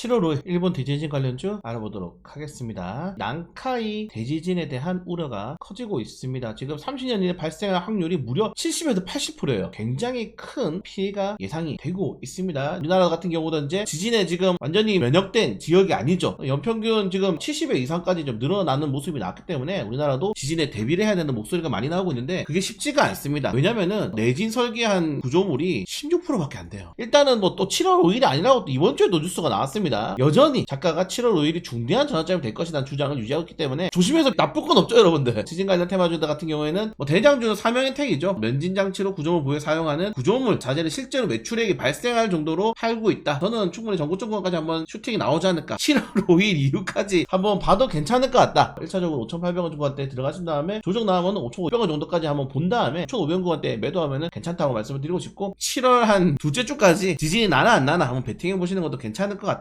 7월 5일 일본 대지진 관련주 알아보도록 하겠습니다. 난카이 대지진에 대한 우려가 커지고 있습니다. 지금 30년 이내 발생할 확률이 무려 70에서 80%예요. 굉장히 큰 피해가 예상이 되고 있습니다. 우리나라 같은 경우도 이제 지진에 지금 완전히 면역된 지역이 아니죠. 연평균 지금 70회 이상까지 좀 늘어나는 모습이 나왔기 때문에 우리나라도 지진에 대비를 해야 되는 목소리가 많이 나오고 있는데 그게 쉽지가 않습니다. 왜냐면은 내진 설계한 구조물이 16%밖에 안 돼요. 일단은 뭐 또 7월 5일이 아니라고 또 이번 주에도 뉴스가 나왔습니다. 여전히 작가가 7월 5일이 중대한 전환점이 될 것이라는 주장을 유지하고 있기 때문에 조심해서 나쁠 건 없죠, 여러분들. 지진 관련 테마주다 같은 경우에는 뭐 대장주는 사명 혜택이죠. 면진 장치로 구조물 부에 사용하는 구조물 자재를 실제로 매출액이 발생할 정도로 팔고 있다. 저는 충분히 전고점까지 한번 슈팅이 나오지 않을까. 7월 5일 이후까지 한번 봐도 괜찮을 것 같다. 1차적으로 5,800원 정도한테 들어가신 다음에 조정 나오면 5,500원 정도까지 한번 본 다음에 1,500원대 매도하면 괜찮다고 말씀을 드리고 싶고 7월 한 둘째 주까지 지진이 나나 안 나나 한번 베팅해 보시는 것도 괜찮을 것 같다.